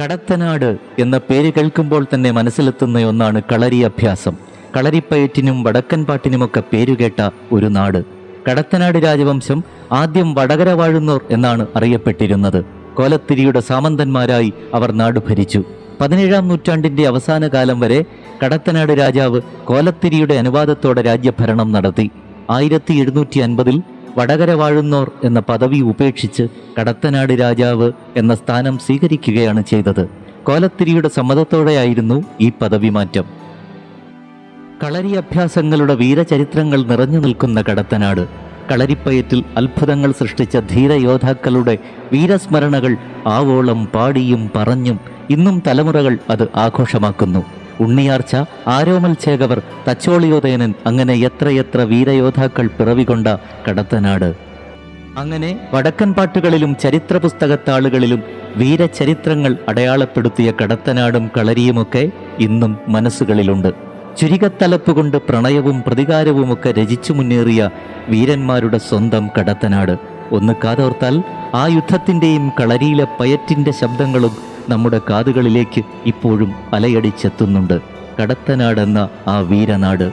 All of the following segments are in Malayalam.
കടത്തനാട് എന്ന പേര് കേൾക്കുമ്പോൾ തന്നെ മനസ്സിലെത്തുന്ന ഒന്നാണ് കളരി അഭ്യാസം. കളരിപ്പയറ്റിനും വടക്കൻ പാട്ടിനുമൊക്കെ പേരുകേട്ട ഒരു നാട്. കടത്തനാട് രാജവംശം ആദ്യം വടകര വാഴുന്നോർ എന്നാണ് അറിയപ്പെട്ടിരുന്നത്. കോലത്തിരിയുടെ സാമന്തന്മാരായി അവർ നാട് ഭരിച്ചു. പതിനേഴാം നൂറ്റാണ്ടിന്റെ അവസാന കാലം വരെ കടത്തനാട് രാജാവ് കോലത്തിരിയുടെ അനുവാദത്തോടെ രാജ്യഭരണം നടത്തി. ആയിരത്തി എഴുന്നൂറ്റി അൻപതിൽ വടകര വാഴുന്നോർ എന്ന പദവി ഉപേക്ഷിച്ച് കടത്തനാട് രാജാവ് എന്ന സ്ഥാനം സ്വീകരിക്കുകയാണ് ചെയ്തത്. കോലത്തിരിയുടെ സമ്മതത്തോടെയായിരുന്നു ഈ പദവി മാറ്റം. കളരി അഭ്യാസങ്ങളുടെ വീരചരിത്രങ്ങൾ നിറഞ്ഞു നിൽക്കുന്ന കടത്തനാട് കളരിപ്പയറ്റിൽ അത്ഭുതങ്ങൾ സൃഷ്ടിച്ച ധീരയോദ്ധാക്കളുടെ വീരസ്മരണകൾ ആവോളം പാടിയും പറഞ്ഞും ഇന്നും തലമുറകൾ അത് ആഘോഷമാക്കുന്നു. ഉണ്ണിയാർച്ച ആരോമൽ ചേകവർ തച്ചോളിയോദയനൻ അങ്ങനെ എത്രയെത്ര വീരയോദ്ധാക്കൾ പിറവികൊണ്ട കടത്തനാട്. അങ്ങനെ വടക്കൻ പാട്ടുകളിലും ചരിത്ര പുസ്തകത്താളുകളിലും വീരചരിത്രങ്ങൾ അടയാളപ്പെടുത്തിയ കടത്തനാടും കളരിയുമൊക്കെ ഇന്നും മനസ്സുകളിലുണ്ട്. ചുരികത്തലപ്പ് കൊണ്ട് പ്രണയവും പ്രതികാരവുമൊക്കെ രചിച്ചു മുന്നേറിയ വീരന്മാരുടെ സ്വന്തം കടത്തനാട്. ഒന്ന് കാതോർത്താൽ ആ യുദ്ധത്തിന്റെയും കളരിയിലെ പയറ്റിന്റെ ശബ്ദങ്ങളും നമ്മുടെ കാതുകളിലേക്ക് ഇപ്പോഴും അലയടിച്ചെത്തുന്നുണ്ട്. കടത്തനാടെന്ന ആ വീരനാട്.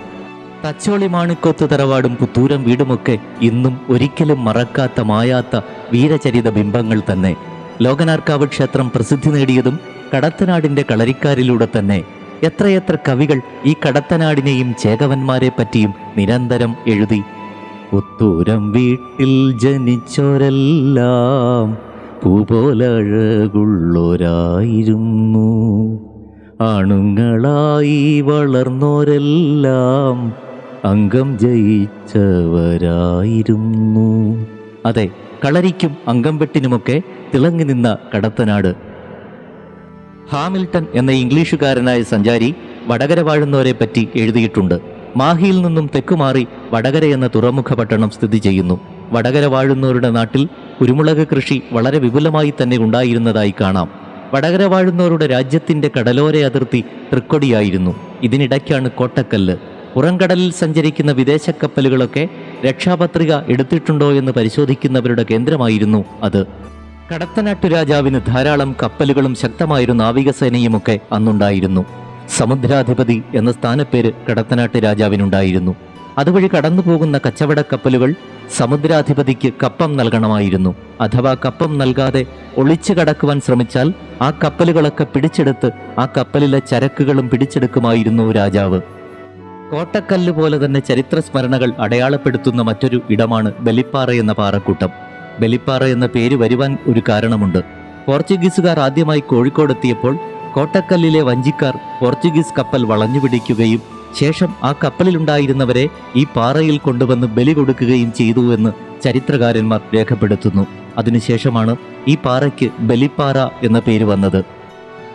തച്ചോളി മാണിക്കോത്ത് തറവാടും പുത്തൂരം വീടുമൊക്കെ ഇന്നും ഒരിക്കലും മറക്കാത്ത മായാത്ത വീരചരിത ബിംബങ്ങൾ തന്നെ. ലോകനാർക്കാവ് ക്ഷേത്രം പ്രസിദ്ധി നേടിയതും കടത്തനാടിന്റെ കളരിക്കാരിലൂടെ തന്നെ. എത്രയെത്ര കവികൾ ഈ കടത്തനാടിനെയും ചേകവന്മാരെ പറ്റിയും നിരന്തരം എഴുതി. പുത്തൂരം വീട്ടിൽ ജനിച്ചോരെല്ലാം പൂപോലഴകുള്ളോരായിരുന്നു. ആണുങ്ങളായി വളർന്നോരെല്ലാം അംഗം ജയിച്ചവരായിരുന്നു. അതെ കളരിക്കും അംഗം വെട്ടിനുമൊക്കെ തിളങ്ങി നിന്ന കടത്തനാട്. ഹാമിൽട്ടൺ എന്ന ഇംഗ്ലീഷുകാരനായ സഞ്ചാരി വടകര വാഴുന്നവരെ പറ്റി എഴുതിയിട്ടുണ്ട്. മാഹിയിൽ നിന്നും തെക്കുമാറി വടകര എന്ന തുറമുഖ പട്ടണം സ്ഥിതി ചെയ്യുന്നു. വടകര വാഴുന്നവരുടെ നാട്ടിൽ കുരുമുളക് കൃഷി വളരെ വിപുലമായി തന്നെ ഉണ്ടായിരുന്നതായി കാണാം. വടകര വാഴുന്നവരുടെ രാജ്യത്തിന്റെ കടലോര അതിർത്തി തൃക്കൊടിയായിരുന്നു. ഇതിനിടയ്ക്കാണ് കോട്ടക്കല്ല്. പുറംകടലിൽ സഞ്ചരിക്കുന്ന വിദേശ കപ്പലുകളൊക്കെ രക്ഷാപത്രിക എടുത്തിട്ടുണ്ടോ എന്ന് പരിശോധിക്കുന്നവരുടെ കേന്ദ്രമായിരുന്നു അത്. കടത്തനാട്ടു രാജാവിന് ധാരാളം കപ്പലുകളും ശക്തമായൊരു നാവികസേനയുമൊക്കെ അന്നുണ്ടായിരുന്നു. സമുദ്രാധിപതി എന്ന സ്ഥാനപ്പേര് കടത്തനാട്ട് രാജാവിനുണ്ടായിരുന്നു. അതുവഴി കടന്നുപോകുന്ന കച്ചവട കപ്പലുകൾ സമുദ്രാധിപതിക്ക് കപ്പം നൽകണമായിരുന്നു. അഥവാ കപ്പം നൽകാതെ ഒളിച്ചു കടക്കുവാൻ ശ്രമിച്ചാൽ ആ കപ്പലുകളൊക്കെ പിടിച്ചെടുത്ത് ആ കപ്പലിലെ ചരക്കുകളും പിടിച്ചെടുക്കുമായിരുന്നു രാജാവ്. കോട്ടക്കല്ല് പോലെ തന്നെ ചരിത്ര സ്മരണകൾ അടയാളപ്പെടുത്തുന്ന മറ്റൊരു ഇടമാണ് ബലിപ്പാറ എന്ന പാറക്കൂട്ടം. ബലിപ്പാറ എന്ന പേര് വരുവാൻ ഒരു കാരണമുണ്ട്. പോർച്ചുഗീസുകാർ ആദ്യമായി കോഴിക്കോടെത്തിയപ്പോൾ കോട്ടക്കല്ലിലെ വഞ്ചിക്കാർ പോർച്ചുഗീസ് കപ്പൽ വളഞ്ഞു പിടിക്കുകയും ശേഷം ആ കപ്പലിലുണ്ടായിരുന്നവരെ ഈ പാറയിൽ കൊണ്ടുവന്ന് ബലി കൊടുക്കുകയും ചെയ്തു എന്ന് ചരിത്രകാരന്മാർ രേഖപ്പെടുത്തുന്നു. അതിനുശേഷമാണ് ഈ പാറയ്ക്ക് ബലിപ്പാറ എന്ന പേര് വന്നത്.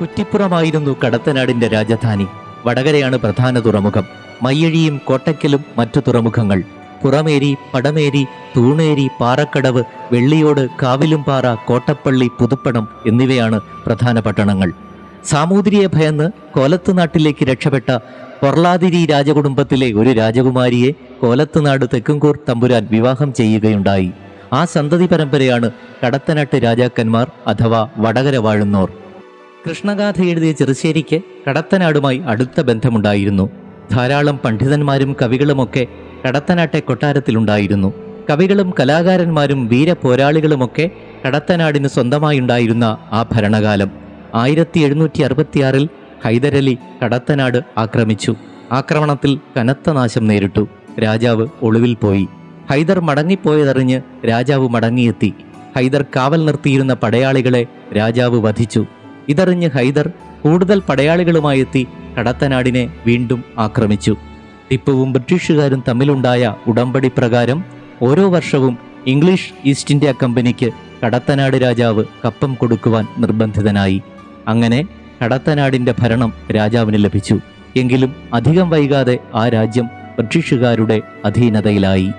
കുറ്റിപ്പുറമായിരുന്നു കടത്തനാടിന്റെ രാജധാനി. വടകരയാണ് പ്രധാന തുറമുഖം. മയ്യഴിയും കോട്ടയ്ക്കലും മറ്റു തുറമുഖങ്ങൾ. പുറമേരി പടമേരി തൂണേരി പാറക്കടവ് വെള്ളിയോട് കാവിലുംപാറ കോട്ടപ്പള്ളി പുതുപ്പണം എന്നിവയാണ് പ്രധാന പട്ടണങ്ങൾ. സാമൂതിരിയെ ഭയന്ന് കൊലത്ത് നാട്ടിലേക്ക് രക്ഷപ്പെട്ട പൊർളാതിരി രാജകുടുംബത്തിലെ ഒരു രാജകുമാരിയെ കോലത്തുനാട് തെക്കുംകൂർ തമ്പുരാൻ വിവാഹം ചെയ്യുകയുണ്ടായി. ആ സന്തതി പരമ്പരയാണ് കടത്തനാട്ട് രാജാക്കന്മാർ അഥവാ വടകര വാഴുന്നോർ. കൃഷ്ണഗാഥ എഴുതിയ ചെറുശ്ശേരിക്ക് കടത്തനാടുമായി അടുത്ത ബന്ധമുണ്ടായിരുന്നു. ധാരാളം പണ്ഡിതന്മാരും കവികളുമൊക്കെ കടത്തനാട്ടെ കൊട്ടാരത്തിലുണ്ടായിരുന്നു. കവികളും കലാകാരന്മാരും വീരപോരാളികളുമൊക്കെ കടത്തനാടിന് സ്വന്തമായുണ്ടായിരുന്ന ആ ഭരണകാലം. ആയിരത്തി എഴുന്നൂറ്റി അറുപത്തിയാറിൽ ഹൈദരലി കടത്തനാട് ആക്രമിച്ചു. ആക്രമണത്തിൽ കനത്ത നാശം നേരിട്ടു. രാജാവ് ഒളിവിൽ പോയി. ഹൈദർ മടങ്ങിപ്പോയതറിഞ്ഞ് രാജാവ് മടങ്ങിയെത്തി. ഹൈദർ കാവൽ നിർത്തിയിരുന്ന പടയാളികളെ രാജാവ് വധിച്ചു. ഇതറിഞ്ഞ് ഹൈദർ കൂടുതൽ പടയാളികളുമായി എത്തി കടത്തനാടിനെ വീണ്ടും ആക്രമിച്ചു. ടിപ്പുവും ബ്രിട്ടീഷുകാരും തമ്മിലുണ്ടായ ഉടമ്പടി പ്രകാരം ഓരോ വർഷവും ഇംഗ്ലീഷ് ഈസ്റ്റ് ഇന്ത്യ കമ്പനിക്ക് കടത്തനാട് രാജാവ് കപ്പം കൊടുക്കുവാൻ നിർബന്ധിതനായി. അങ്ങനെ കടത്തനാടിന്റെ ഭരണം രാജാവിന് ലഭിച്ചു. എങ്കിലും അധികം വൈകാതെ ആ രാജ്യം ബ്രിട്ടീഷുകാരുടെ അധീനതയിലായി.